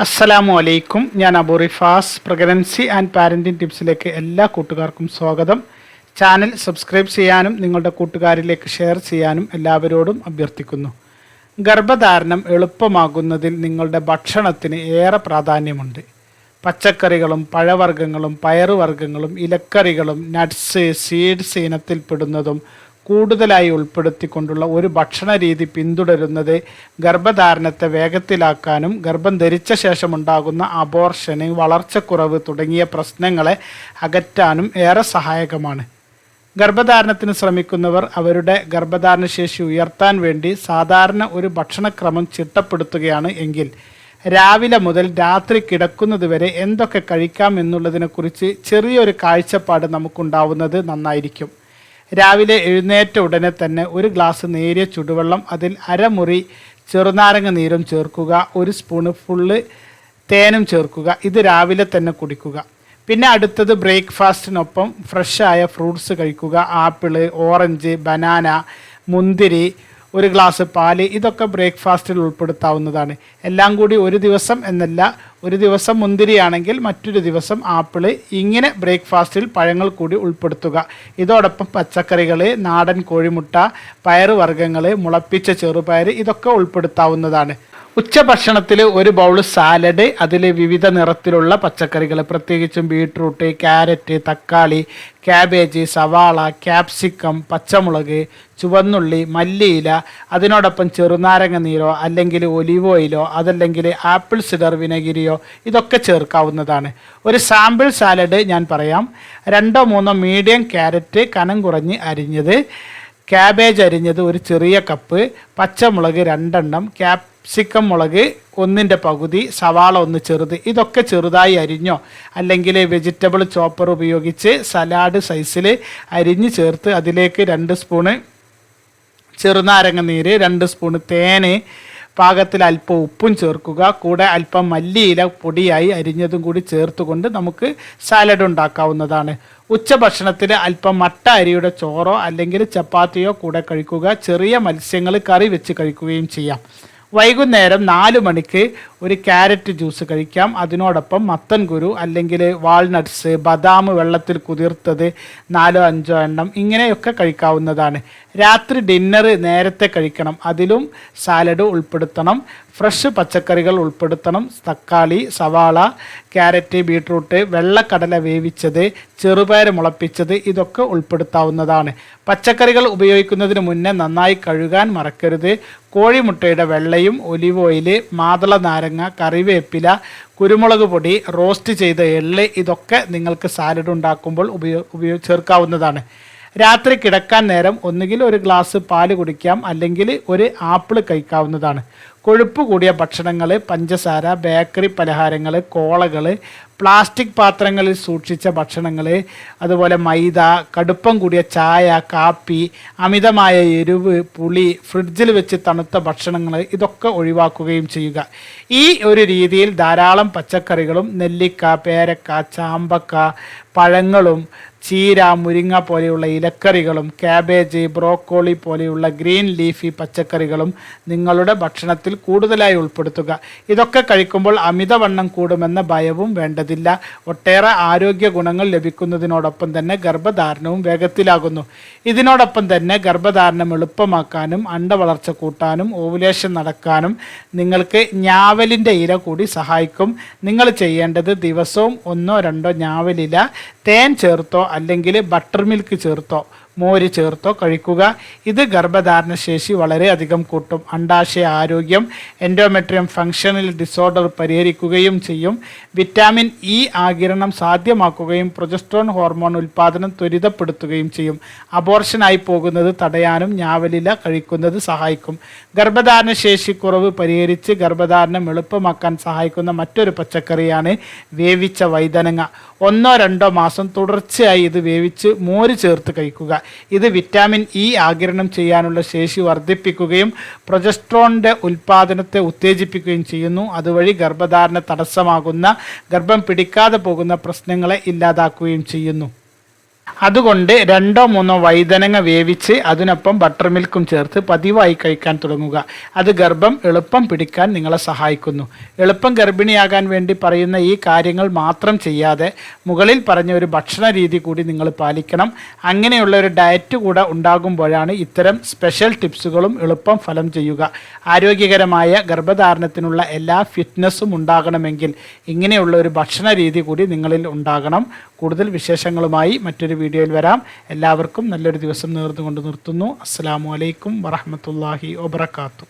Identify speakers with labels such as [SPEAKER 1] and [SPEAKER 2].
[SPEAKER 1] അസ്സലാമു അലൈക്കും ഞാൻ Abu Rifas. Pregnancy and parenting ടിപ്സിലേക്ക് എല്ലാ കൂട്ടുകാർക്കും സ്വാഗതം. ചാനൽ സബ്സ്ക്രൈബ് ചെയ്യാനും നിങ്ങളുടെ കൂട്ടുകാരിലേക്ക് ഷെയർ ചെയ്യാനും എല്ലാവരോടും അഭ്യർത്ഥിക്കുന്നു. ഗർഭധാരണം എളുപ്പമാകുന്നതിൽ നിങ്ങളുടെ ഭക്ഷണത്തിന് ഏറെ പ്രാധാന്യമുണ്ട്. പച്ചക്കറികളും പഴവർഗങ്ങളും പയറുവർഗങ്ങളും ഇലക്കറികളും നട്ട്സ് സീഡ്സ് ഇനത്തിൽപ്പെടുന്നതും കൂടുതലായി ഉൾപ്പെടുത്തിക്കൊണ്ടുള്ള ഒരു ഭക്ഷണ രീതി പിന്തുടരുന്നത് ഗർഭധാരണത്തെ വേഗത്തിലാക്കാനും ഗർഭം ധരിച്ച ശേഷമുണ്ടാകുന്ന അബോർഷന് വളർച്ചക്കുറവ് തുടങ്ങിയ പ്രശ്നങ്ങളെ അകറ്റാനും ഏറെ സഹായകമാണ്. ഗർഭധാരണത്തിന് ശ്രമിക്കുന്നവർ അവരുടെ ഗർഭധാരണ ശേഷി ഉയർത്താൻ വേണ്ടി സാധാരണ ഒരു ഭക്ഷണക്രമം ചിട്ടപ്പെടുത്തുകയാണ് എങ്കിൽ രാവിലെ മുതൽ രാത്രി കിടക്കുന്നതുവരെ എന്തൊക്കെ കഴിക്കാം എന്നുള്ളതിനെക്കുറിച്ച് ചെറിയൊരു കാഴ്ചപ്പാട് നമുക്കുണ്ടാവുന്നത് നന്നായിരിക്കും. രാവിലെ എഴുന്നേറ്റ ഉടനെ തന്നെ ഒരു ഗ്ലാസ് നേരിയ ചുടുവെള്ളം അതിൽ അരമുറി ചെറുനാരങ്ങ നീരും ചേർക്കുക ഒരു സ്പൂണ് ഫുള്ള് തേനും ചേർക്കുക. ഇത് രാവിലെ തന്നെ കുടിക്കുക. പിന്നെ അടുത്തത് ബ്രേക്ക്ഫാസ്റ്റിനൊപ്പം ഫ്രഷായ ഫ്രൂട്ട്സ് കഴിക്കുക. ആപ്പിൾ ഓറഞ്ച് ബനാന മുന്തിരി ഒരു ഗ്ലാസ് പാൽ ഇതൊക്കെ ബ്രേക്ക്ഫാസ്റ്റിൽ ഉൾപ്പെടുത്താവുന്നതാണ്. എല്ലാം കൂടി ഒരു ദിവസം എന്നല്ല ഒരു ദിവസം മുന്തിരിയാണെങ്കിൽ മറ്റൊരു ദിവസം ആപ്പിൾ. ഇങ്ങനെ ബ്രേക്ക്ഫാസ്റ്റിൽ പഴങ്ങൾ കൂടി ഉൾപ്പെടുത്തുക. ഇതോടൊപ്പം പച്ചക്കറികൾ നാടൻ കോഴിമുട്ട പയറുവർഗങ്ങൾ മുളപ്പിച്ച ചെറുപയർ ഇതൊക്കെ ഉൾപ്പെടുത്താവുന്നതാണ്. ഉച്ചഭക്ഷണത്തിൽ ഒരു ബൗൾ സാലഡ് അതിൽ വിവിധ നിറത്തിലുള്ള പച്ചക്കറികൾ പ്രത്യേകിച്ചും ബീട്രൂട്ട് ക്യാരറ്റ് തക്കാളി ക്യാബേജ് സവാള ക്യാപ്സിക്കം പച്ചമുളക് ചുവന്നുള്ളി മല്ലിയില അതിനോടൊപ്പം ചെറുനാരങ്ങ നീരോ അല്ലെങ്കിൽ ഒലിവ് ഓയിലോ അതല്ലെങ്കിൽ ആപ്പിൾ സിഡർ വിനഗിരിയോ ഇതൊക്കെ ചേർക്കാവുന്നതാണ്. ഒരു സാമ്പിൾ സാലഡ് ഞാൻ പറയാം. രണ്ടോ മൂന്നോ മീഡിയം ക്യാരറ്റ് കനം കുറഞ്ഞ് അരിഞ്ഞത്. ക്യാബേജ് അരിഞ്ഞത് ഒരു ചെറിയ കപ്പ് പച്ചമുളക് രണ്ടെണ്ണം ക്യാപ്സിക്കം മുളക് ഒന്നിന്റെ പകുതി സവാള ഒന്ന് ചെറുത് ഇതൊക്കെ ചെറുതായി അരിഞ്ഞോ? അല്ലെങ്കിൽ വെജിറ്റബിൾ ചോപ്പർ ഉപയോഗിച്ച് സലാഡ് സൈസിൽ അരിഞ്ഞ് ചേർത്ത് അതിലേക്ക് രണ്ട് സ്പൂണ് ചെറുനാരങ്ങ നീര് രണ്ട് സ്പൂണ് തേന് പാകത്തിൽ അല്പം ഉപ്പും ചേർക്കുക. കൂടെ അല്പം മല്ലിയില പൊടിയായി അരിഞ്ഞതും കൂടി ചേർത്തുകൊണ്ട് നമുക്ക് സാലഡ് ഉണ്ടാക്കാവുന്നതാണ്. ഉച്ചഭക്ഷണത്തിൽ അല്പം മട്ട അരിയുടെ ചോറോ അല്ലെങ്കിൽ ചപ്പാത്തിയോ കൂടെ കഴിക്കുക. ചെറിയ മത്സ്യങ്ങൾ കറി വെച്ച് കഴിക്കുകയും ചെയ്യാം. വൈകുന്നേരം നാല് മണിക്ക് ഒരു ക്യാരറ്റ് ജ്യൂസ് കഴിക്കാം. അതിനോടൊപ്പം മത്തൻ കുരു അല്ലെങ്കിൽ വാൾനട്ട്സ് ബദാം വെള്ളത്തിൽ കുതിർത്തത് നാലോ അഞ്ചോ എണ്ണം ഇങ്ങനെയൊക്കെ കഴിക്കാവുന്നതാണ്. രാത്രി ഡിന്നർ നേരത്തെ കഴിക്കണം. അതിലും സാലഡ് ഉൾപ്പെടുത്തണം. ഫ്രഷ് പച്ചക്കറികൾ ഉൾപ്പെടുത്തണം. തക്കാളി സവാള ക്യാരറ്റ് ബീട്രൂട്ട് വെള്ളക്കടല വേവിച്ചത് ചെറുപയർ മുളപ്പിച്ചത് ഇതൊക്കെ ഉൾപ്പെടുത്താവുന്നതാണ്. പച്ചക്കറികൾ ഉപയോഗിക്കുന്നതിന് മുന്നേ നന്നായി കഴുകാൻ മറക്കരുത്. കോഴിമുട്ടയുടെ വെള്ളയും ഒലിവ് ഓയിൽ മാതള നാരങ്ങ കറിവേപ്പില കുരുമുളക് പൊടി റോസ്റ്റ് ചെയ്ത എള്ള് ഇതൊക്കെ നിങ്ങൾക്ക് സാലഡ് ഉണ്ടാക്കുമ്പോൾ ഉപയോ ഉപയോഗ ചേർക്കാവുന്നതാണ്. രാത്രി കിടക്കാൻ നേരം ഒന്നുകിൽ ഒരു ഗ്ലാസ് പാൽ കുടിക്കാം അല്ലെങ്കിൽ ഒരു ആപ്പിൾ കഴിക്കാവുന്നതാണ്. കൊഴുപ്പ് കൂടിയ ഭക്ഷണങ്ങൾ പഞ്ചസാര ബേക്കറി പലഹാരങ്ങൾ കോളകൾ പ്ലാസ്റ്റിക് പാത്രങ്ങളിൽ സൂക്ഷിച്ച ഭക്ഷണങ്ങൾ അതുപോലെ മൈദ കടുപ്പം കൂടിയ ചായ കാപ്പി അമിതമായ എരിവ് പുളി ഫ്രിഡ്ജിൽ വെച്ച് തണുത്ത ഭക്ഷണങ്ങൾ ഇതൊക്കെ ഒഴിവാക്കുകയും ചെയ്യുക. ഈ ഒരു രീതിയിൽ ധാരാളം പച്ചക്കറികളും നെല്ലിക്ക പേരക്ക ചാമ്പക്ക പഴങ്ങളും ചീര മുരിങ്ങ പോലെയുള്ള ഇലക്കറികളും ക്യാബേജ് ബ്രോക്കോളി പോലെയുള്ള ഗ്രീൻ ലീഫി പച്ചക്കറികളും നിങ്ങളുടെ ഭക്ഷണത്തിൽ കൂടുതലായി ഉൾപ്പെടുത്തുക. ഇതൊക്കെ കഴിക്കുമ്പോൾ അമിതവണ്ണം കൂടുമെന്ന ഭയവും വേണ്ടതില്ല. ഒട്ടേറെ ആരോഗ്യ ഗുണങ്ങൾ ലഭിക്കുന്നതിനോടൊപ്പം തന്നെ ഗർഭധാരണവും വേഗത്തിലാകുന്നു. ഇതിനോടൊപ്പം തന്നെ ഗർഭധാരണം എളുപ്പമാക്കാനും അണ്ടവളർച്ച കൂട്ടാനും ഓവുലേഷൻ നടക്കാനും നിങ്ങൾക്ക് ഞാവലിന്റെ ഇല കൂടി സഹായിക്കും. നിങ്ങൾ ചെയ്യേണ്ടത് ദിവസവും ഒന്നോ രണ്ടോ ഞാവലില തേൻ ചേർത്തോ അല്ലെങ്കിൽ ബട്ടർ മിൽക്ക് ചേർത്തോ. മോര് ചേർത്തോ കഴിക്കുക. ഇത് ഗർഭധാരണ ശേഷി വളരെയധികം കൂട്ടും. അണ്ടാശയ ആരോഗ്യം എൻഡോമെട്രിയം ഫങ്ഷണൽ ഡിസോർഡർ പരിഹരിക്കുകയും ചെയ്യും. വിറ്റാമിൻ ഇ ആകിരണം സാധ്യമാക്കുകയും പ്രൊജസ്ട്രോൺ ഹോർമോൺ ഉൽപ്പാദനം ത്വരിതപ്പെടുത്തുകയും ചെയ്യും. അബോർഷനായി പോകുന്നത് തടയാനും ഞാവലില കഴിക്കുന്നത് സഹായിക്കും. ഗർഭധാരണ ശേഷി കുറവ് പരിഹരിച്ച് ഗർഭധാരണം എളുപ്പമാക്കാൻ സഹായിക്കുന്ന മറ്റൊരു പച്ചക്കറിയാണ് വേവിച്ച വൈതനങ്ങ. ഒന്നോ രണ്ടോ മാസം തുടർച്ചയായി ഇത് വേവിച്ച് മോര് ചേർത്ത് കഴിക്കുക. ഇത് വിറ്റാമിൻ ഇ ആഗിരണം ചെയ്യാനുള്ള ശേഷി വർദ്ധിപ്പിക്കുകയും പ്രൊജസ്ട്രോണിന്റെ ഉൽപ്പാദനത്തെ ഉത്തേജിപ്പിക്കുകയും ചെയ്യുന്നു. അതുവഴി ഗർഭധാരണ തടസ്സമാകുന്ന ഗർഭം പിടിക്കാതെ പോകുന്ന പ്രശ്നങ്ങളെ ഇല്ലാതാക്കുകയും ചെയ്യുന്നു. അതുകൊണ്ട് രണ്ടോ മൂന്നോ വൈതനങ്ങ വേവിച്ച് അതിനൊപ്പം ബട്ടർ മിൽക്കും ചേർത്ത് പതിവായി കഴിക്കാൻ തുടങ്ങുക. അത് ഗർഭം എളുപ്പം പിടിക്കാൻ നിങ്ങളെ സഹായിക്കുന്നു. എളുപ്പം ഗർഭിണിയാകാൻ വേണ്ടി പറയുന്ന ഈ കാര്യങ്ങൾ മാത്രം ചെയ്യാതെ മുകളിൽ പറഞ്ഞ ഒരു ഭക്ഷണ രീതി കൂടി നിങ്ങൾ പാലിക്കണം. അങ്ങനെയുള്ള ഒരു ഡയറ്റ് കൂടെ ഉണ്ടാകുമ്പോഴാണ് ഇത്തരം സ്പെഷ്യൽ ടിപ്സുകളും എളുപ്പം ഫലം ചെയ്യുക. ആരോഗ്യകരമായ ഗർഭധാരണത്തിനുള്ള എല്ലാ ഫിറ്റ്നസ്സും ഉണ്ടാകണമെങ്കിൽ ഇങ്ങനെയുള്ള ഒരു ഭക്ഷണ രീതി കൂടി നിങ്ങളിൽ ഉണ്ടാകണം. കൂടുതൽ വിശേഷങ്ങളുമായി മറ്റൊരു വീഡിയോയിൽ വരാം. എല്ലാവർക്കും നല്ലൊരു ദിവസം നേർന്നുകൊണ്ട് നിർത്തുന്നു. അസ്സാം വലൈക്കും വറഹമത്തല്ലാഹി വബർക്കാത്തു